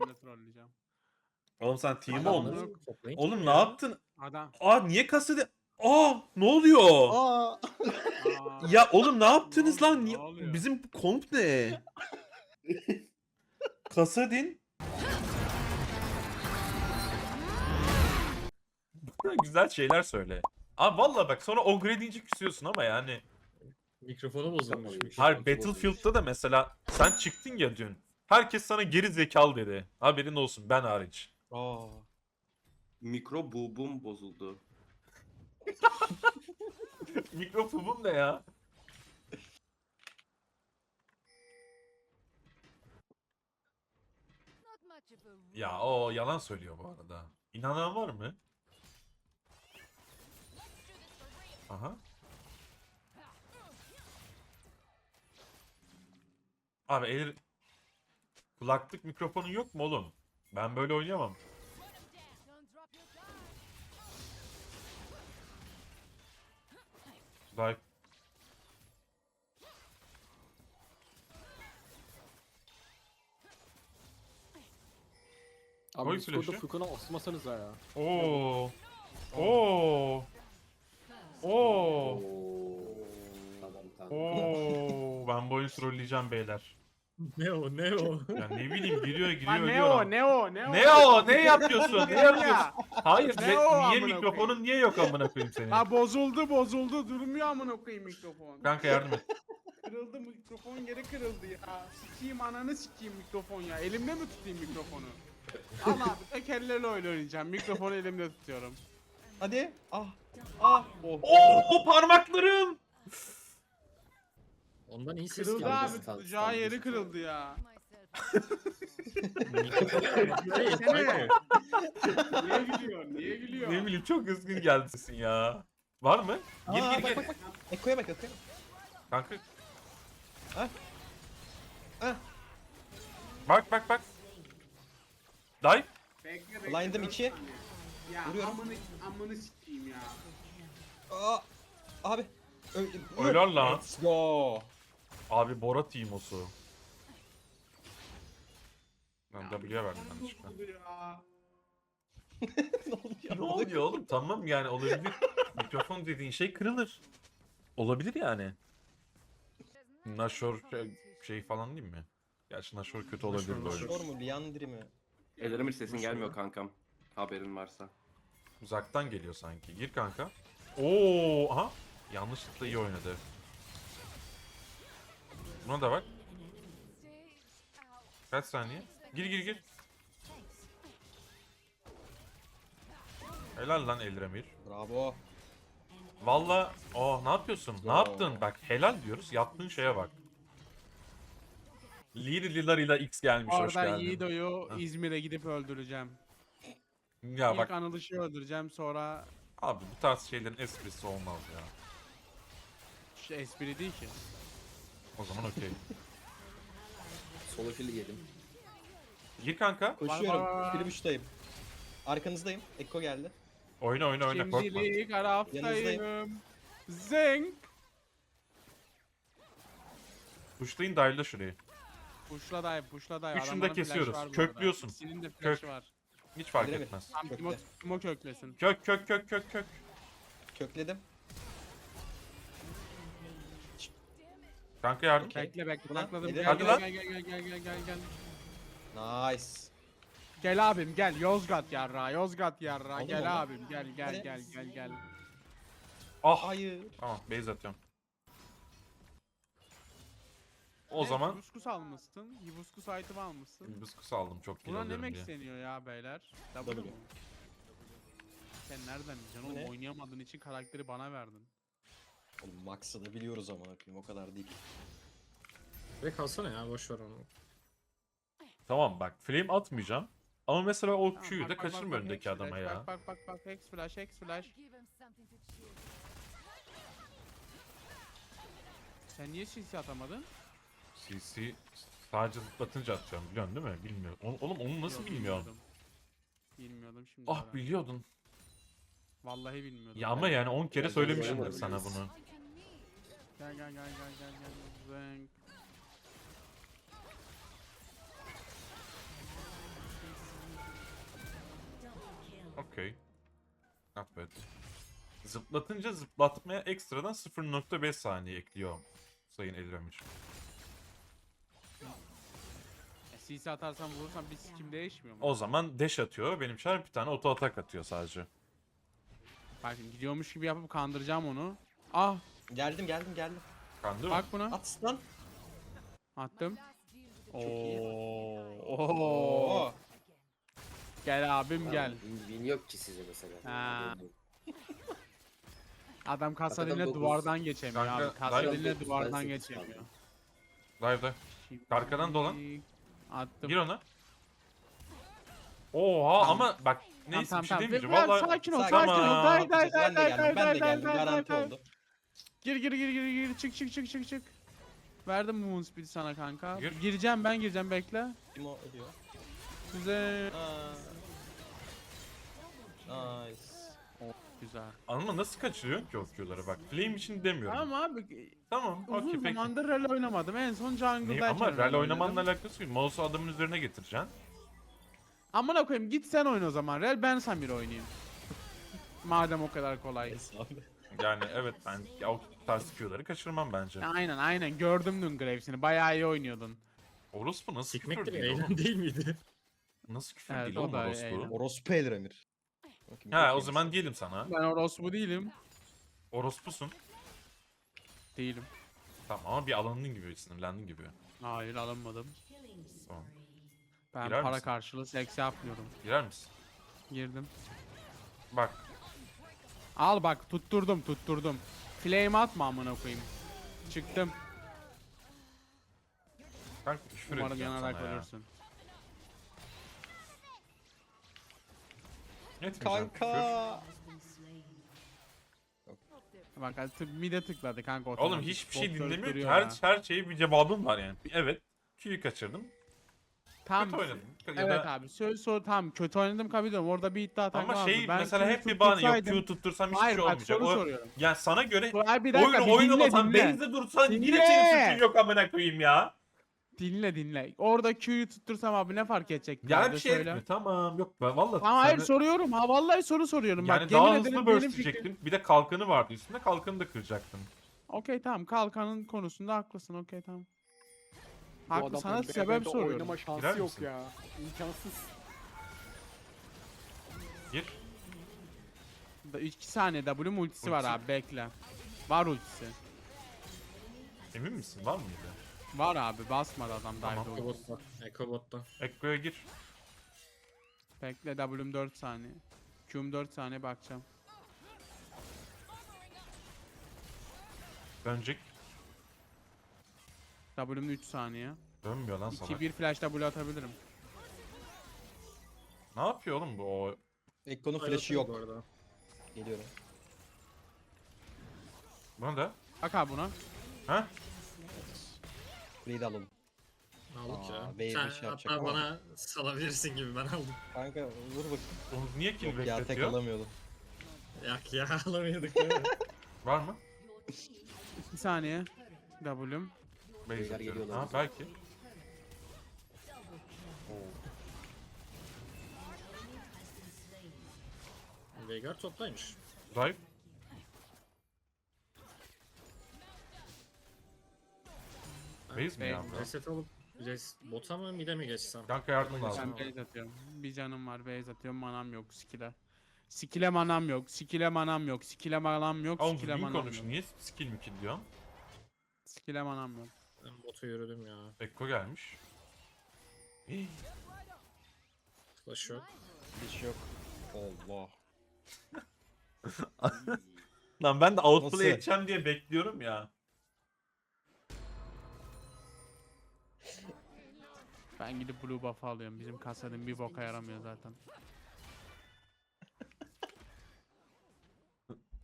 Ben de trolleyeceğim. Oğlum sen team Adam olmuş. yok. Toplayın. Oğlum ne yaptın? Adam. Aa niye kasede... Aa ne oluyor? Aa. Aa, Ya oğlum ne yaptınız Ne lan? oluyor, Niye- ne oluyor? Bizim komp ne? Kasadin. Güzel şeyler söyle. Abi valla bak sonra Ogre deyince küsüyorsun ama yani. Mikrofonu bozulmuş. Hayır Battlefield'da da mesela sen çıktın ya dün. Herkes sana geri zekalı dedi. Haberin olsun ben hariç. Aa. Mikro bulbum bozuldu. Mikrofonum ne ya? Ya o yalan söylüyor bu arada. İnanan var mı? Aha. Abi el kulaklık mikrofonun yok mu oğlum? Ben böyle oynayamam. Dive. Abi Koy Discord'da flash'ı. Furkan'a asmasanıza ya. Oo. Oo. Oo. Tamam tamam. Oo. Ben bu oyunu trolleyeceğim beyler. Ne o ne o? Ya ne bileyim giriyor giriyor Lan ne o ne o ne o? Ne o? Ne yapıyorsun? Ne yapıyorsun? ya? Hayır, Ne ne- o niye amına mikrofonun koyayım? niye yok amına koyayım senin? Ha bozuldu bozuldu durmuyor amına koyayım mikrofon. Kanka yardım et. Kırıldı mikrofon yeri kırıldı ya. Sikeyim ananı sikeyim mikrofon ya. Elimde mi tutayım mikrofonu? Al abi tek ellerle oyun oynayacağım. Mikrofonu elimde tutuyorum. Hadi. Ah. Ah. Oh. Oo parmaklarım. Ondan iyi ses Kırıldı geldi. abi Stan- tutacağı yeri kırıldı ya. Mikrofonu- niye gülüyor? Niye gülüyor? Ne bileyim çok üzgün geldi sesin ya. Var mı? Gir Aa, gir bak, gir. bak, bak. Eko'ya bak Eko'ya. Kanka. Ha? Ha? Bak bak bak. Dive. Bekle, bekle, Blind'ım dört iki. saniye. Ya Vuruyorum. amını, amını sikeyim ya. Aa. Abi. Öldüm. Öyle lan. Let's go. Abi Bora Timosu. Ben W'ye verdim yanlışlıkla. Ne oluyor? Ne oluyor oğlum? Tamam yani olabilir. Mikrofon dediğin şey kırılır. Olabilir yani. Nashor şey, şey falan değil mi? Gerçi Nashor kötü olabilir Nashor, böyle. Nashor. Sor mu? Liandri mi? Ellerimir sesin Nasıl gelmiyor kankam. Haberin varsa. Uzaktan geliyor sanki. Gir kanka. Oo, aha. Yanlışlıkla iyi oynadı. Buna da bak. Kaç saniye? Gir gir gir. Helal lan Elremir. Bravo. Valla oh ne yapıyorsun? Ne Yo. yaptın? Bak helal diyoruz. Yaptığın şeye bak. Lili Lilar'ıyla X gelmiş hoş Oradan geldin. Yiğido'yu Ha. İzmir'e gidip öldüreceğim. Ya İlk bak Anılış'ı öldüreceğim sonra abi bu tarz şeylerin esprisi olmaz ya. şu espri değil ki. O zaman okey. Solo kill yedim. Gir kanka. Koşuyorum. Birim uçtayım. Arkanızdayım. Eko geldi. Oyna oyna oyna korkma. Şimdilik Yanınızdayım. araftayım. Zeng. Tuşlayın dive'la şurayı. Pushla dive, pushla dive. Üçünü de Adamların kesiyoruz. flash var bu Köklüyorsun. İkisinin de flash Kök. var. Hiç fark Bilemedi. etmez. Tam Kökle. Timo, Timo köklesin. Kök kök kök kök kök. Kökledim. Kanka yardım. Okey. Bekle bekle nedir? Gel Hadi gel, lan. gel gel gel gel gel gel gel. Nice. Gel abim gel Yozgat yarra Yozgat yarra Aldım gel abim gel gel gel gel gel. Ah. Hayır. Tamam base atıyorum. O zaman Hibiskus almışsın. Hibiskus item almışsın. Hibiskus aldım çok Buna ne max diye. ya beyler? W W. mu? Sen nereden bileceksin oğlum ne? oynayamadığın için karakteri bana verdin. Oğlum Max'ı da biliyoruz ama o kadar değil. Ve kalsana ya boş ver onu. Tamam bak flame atmayacağım. Ama mesela o Q'yu da kaçırma bak, önündeki adama flash, ya. Bak bak bak bak Hex flash Hex flash. Sen niye CC atamadın? CC sadece zıplatınca atacağım biliyorsun değil mi? Bilmiyorum. Oğlum, onu nasıl Yok, bilmiyordum. Bilmiyordum şimdi. Ah öğrendim. biliyordun. Vallahi bilmiyordum. Ya ama yani 10 kere söylemişimdir sana bunu. Gel gel gel gel gel gel. Zenk. Okey. Not bad. Zıplatınca zıplatmaya ekstradan 0.5 saniye ekliyor Sayın Elremir. E, CC atarsam vurursam bir sikim değişmiyor mu? O zaman dash atıyor. Benim şer bir tane auto atak atıyor sadece. Bak gidiyormuş gibi yapıp kandıracağım onu. Ah Geldim geldim geldim. Kandı mı? bak buna. At lan. Attım. iyi. Oo. Oo. Gel abim gel. Win, win yok ki size mesela. Ha. Adam kasa Arkadan diline dokuz. duvardan geçemiyor Kanka, abi. Kasa dive- diline dokuz, duvardan ben sekiz geçemiyor. Dive dive. Şimdi Arkadan dolan. Attım. Gir ona. Oha ama bak neyse tamam, bir şey tamam. demeyeceğim. Biraz Vallahi sakin ol, Sakin ol. Tamam. Day day day Ben de day geldim. day Ben de day geldim. day Garanti day oldu. Gir gir gir gir gir çık çık çık çık çık. Verdim Moonspeed sana kanka. Gir. Gireceğim ben gireceğim bekle. Kim o ölüyor? Güzel. Aa. Nice. Güzel. Anladın nasıl kaçırıyorsun ki o Q'ları bak. Flame için demiyorum. Ama abi Tamam uzun okey peki. zamandır rol oynamadım. En son Niye? jungle'dayken Ama rally oynamanla alakası yok. Mouse'u adamın üzerine getireceksin. Amına koyayım git sen oyna o zaman. Rel ben Samir oynayayım. Madem o kadar kolay. Yani evet ben ya, o tarz Q'ları kaçırmam bence. Aynen aynen gördüm dün Graves'ini. Bayağı iyi oynuyordun. Orospu nasıl Sikmek küfür de değil oğlum? değil miydi? Nasıl küfür Evet, değil o oğlum da orospu? eğlen. Orospu Elremir. Bakayım, Ha o zaman diyelim sana. Ben orospu değilim. Orospusun. Değilim. Tamam ama bir alındın gibi, sinirlendin gibi. Hayır alınmadım. Ben Girer para misin? karşılığı seks yapmıyorum. Girer misin? Girdim. Bak. Al bak tutturdum tutturdum. Flame atma amına koyayım. Çıktım. Kanka küfür Umarım edeceğim yanarak sana ya. ölürsün. Etmeyeceğim küfür. Kanka. Bak hadi tık, mide tıkladı kanka Oğlum otomatik. hiçbir şey dinlemiyor ki. duruyor Her, ya. her şeye bir cevabım var yani. Evet. Q'yu kaçırdım. Tam Kötü oynadım. Ya Evet da- abi söz sor tamam kötü oynadım kabul ediyorum orada bir iddia Ama takma şey mesela hep bir bahane yok Q tuttursam hiçbir Hayır şey olmayacak. soru O- soruyorum. yani sana göre Hayır bir dakika oyunu bir oynamasan, dinle dinle. base'de dursan yine Dinle. senin suçun yok amına koyayım ya. Dinle dinle. Orada Q'yu tuttursam abi ne fark edecek? Ya Hadi bir şey söyle. etmiyor. Tamam yok ben valla. Tamam hayır soruyorum ha vallahi soru soruyorum. Yani Bak daha hızlı diyecektim. Bir de kalkanı vardı üstünde. Kalkanı da kıracaktım. Okey tamam kalkanın konusunda haklısın okey tamam. Adamın sana BB'de sebep soruyorum. Oynama şansı Girer yok misin? ya. İmkansız. Gir. Da 2 saniye W ultisi var Ultisi. abi bekle. Var ultisi. Emin misin? Var mıydı? Var abi basmadı adam Tamam. dive ultisi. Ekobotta. Ekobotta. Ekko'ya gir. Bekle W'm 4 saniye. Q'm 4 saniye bakacağım. Dönecek. W'm 3 saniye. Dönmüyor lan sana. 2-1 flash W atabilirim. Ne yapıyor oğlum bu? O... Ekko'nun flash'ı yok. Geliyorum. Bunu da. Bak abi buna. Ha? Kuleyi de alalım. Aldık Aa, ya. Sen şey yapacak hatta ama. bana salabilirsin gibi ben aldım. Kanka vur bakayım. Onu niye kill Yok ya tek bekletiyor? alamıyordum. Yak ya alamıyorduk değil mi? Var mı? 2 saniye. W'm. Beyler geliyorlar Ha bize. belki. Veigar toplaymış. Dive. Base mi ya Base. bro? Reset alıp res bota mı mide mi geçsem? Kanka yardım lazım. Ben base atıyorum. Bir canım var base atıyorum manam yok skill'e. Skill'e manam yok. Skill'e manam yok. Skill'e manam yok. Oğlum Skill'e düzgün manam konuş. yok. Niye skill mi kill diyorsun? Skill'e manam yok. Ben bota yürüdüm ya. Ekko gelmiş. Flash yok. Hiç yok. Allah. Lan ben de outplay Nasıl? edeceğim diye bekliyorum ya. Ben gidip blue buff alıyorum. Bizim kasadın bir boka yaramıyor zaten.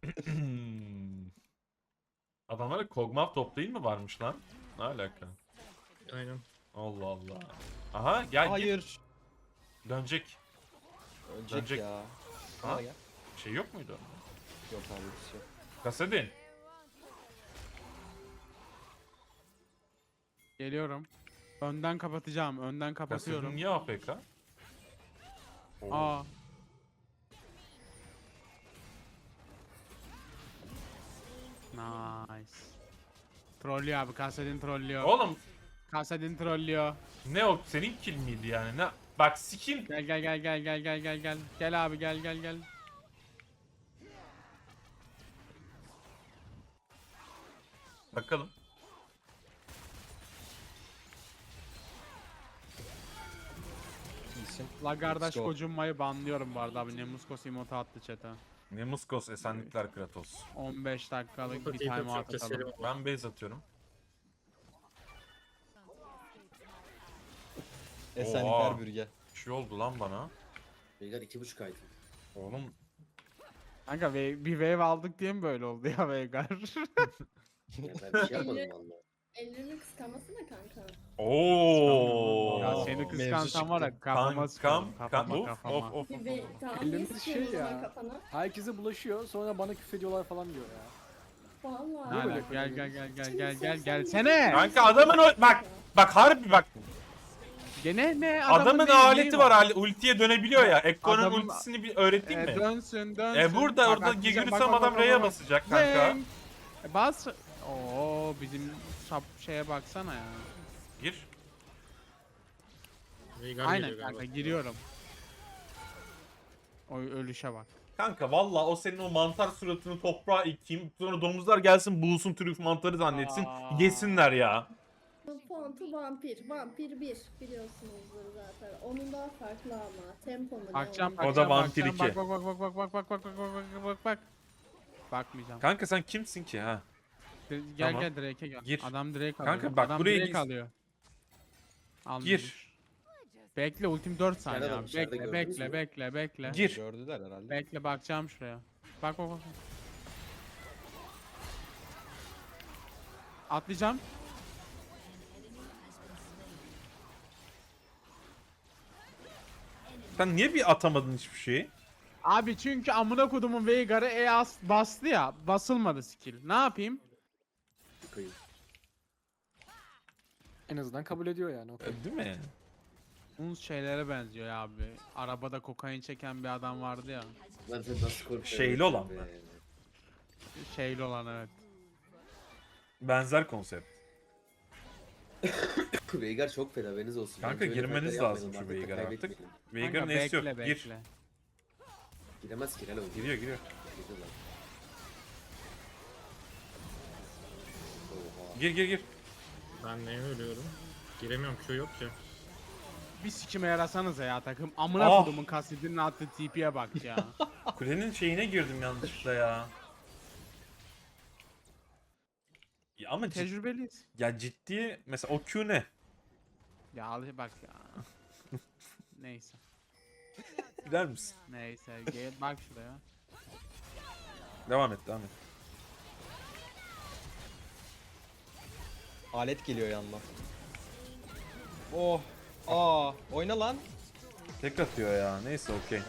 Adamlara Kog'Maw toplayın mı varmış lan? Ne alaka? Aynen. Allah Allah. Aha gel git. Hayır. Dönecek. Ölecek, Ölecek. ya. Ha? Ha? Gel. Şey yok muydu? Yok abi bir şey. yok. Kasedin. Geliyorum. Önden kapatacağım. Önden Kasedin kapatıyorum. niye APK? Oo. Aa. Nice. Trollüyor abi. Kasadin trollüyor. Oğlum Kasadin trollüyor. ne o senin kill miydi yani? Ne? Bak skill Gel gel gel gel gel gel gel gel. Gel abi gel gel gel. bakalım. İyisin. Lagardaş Let's go. kocunmayı banlıyorum bu arada abi. Nemuskos emote attı chat'e. Nemuskos esenlikler Kratos. 15 dakikalık bir time out atalım. Ben base atıyorum. Esenlikler Oha. bürge. Bir şey oldu lan bana. Veigar 2.5 aydı. Oğlum Kanka bir wave aldık diye mi böyle oldu ya Veigar? Yani ben bir şey yapmadım valla. Ellerini kıskanmasana kanka. Oo. Mevzu kıskansam var ya kafama sıkarım. kan, Kafama of, kafama. of, of, of, of. tamam Ellerimiz niye şey sıkıyorsun ya. kafana? Herkese bulaşıyor sonra bana küfrediyorlar falan diyor ya. Vallahi. Ne böyle alaka? Gel gel gel gel gel gel sen- gelsene. Kanka adamın o bak bak harbi bak Gene ne adamın neyi- aleti neyi var hali- ultiye dönebiliyor ya. Ekko'nun Adamın- ultisini bir öğreteyim E, mi? dönsün dönsün. E burada Bak, orada atlayacak, bak, adam bak, R'ye bak. basacak kanka. Zeng. E, bas. Oo bizim şap şeye baksana ya. Gir. Veigar Aynen geliyor kanka galiba. giriyorum. O ölüşe bak. Kanka valla o senin o mantar suratını toprağa ekeyim. Sonra domuzlar gelsin bulsun trüf mantarı zannetsin. Aa. Yesinler ya. Fontu vampir. Vampir 1 biliyorsunuzdur zaten. Onun daha farklı ama. Tempo mu ne Bakacağım onun? O da bakacağım vampir bakacağım. iki. Bak bak bak bak bak bak bak bak bak bak bak bak. Bakmayacağım. Kanka sen kimsin ki ha? Gel gel Tamam. gel Drake'e gel. Gir. Adam Drake alıyor. Kanka bak, Adam buraya Drake gir. alıyor. Almıyormuş. Gir. Bekle ultim 4 saniye abi. Bekle gördünüz bekle mü? bekle bekle. Gir. Gördüler herhalde. Bekle bakacağım şuraya. Bak bak bak. Atlayacağım. Sen niye bir atamadın hiçbir şeyi? Abi çünkü amına kodumun Veigar'ı E as bastı ya. Basılmadı skill. Ne yapayım? Yıkayım. En azından kabul ediyor yani. okey. Değil mi? Bunun şeylere benziyor ya abi. Arabada kokain çeken bir adam vardı ya. Lan sen nasıl korkuyorsun? Şeyli olan mı? Şeyli olan evet. Benzer konsept. Veigar çok fena haberiniz olsun. Kanka, Bence öyle girmeniz fightler lazım yapmayalım, şu Veigar'a artık. kaybetmeyelim. Veigar'ın Kanka, nesi yok. bekle, Gir. bekle. Giremez ki helal Giriyor giriyor. Oha. Gir gir gir. Ben neye ölüyorum? Giremiyorum Q yok ki. Bir sikime yarasanıza ya takım. Amına Ah. kodumun kasidinin attığı TP'ye bak ya. Kulenin şeyine girdim yanlışlıkla ya. Ya ama cid- Tecrübeliyiz. ya ciddi mesela o Q ne? Ya al bak ya. Neyse. Biler misin? Neyse. Gel bak şuraya. Devam et devam et. Alet geliyor yandan. Oh. Aa, oyna lan. Tek atıyor ya. Neyse okey.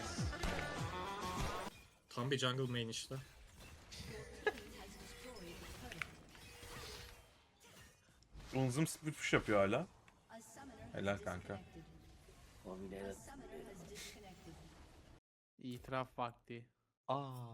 Tam bir jungle main işte. Unzum split push yapıyor hala. Helal kanka. İtiraf vakti. Aa.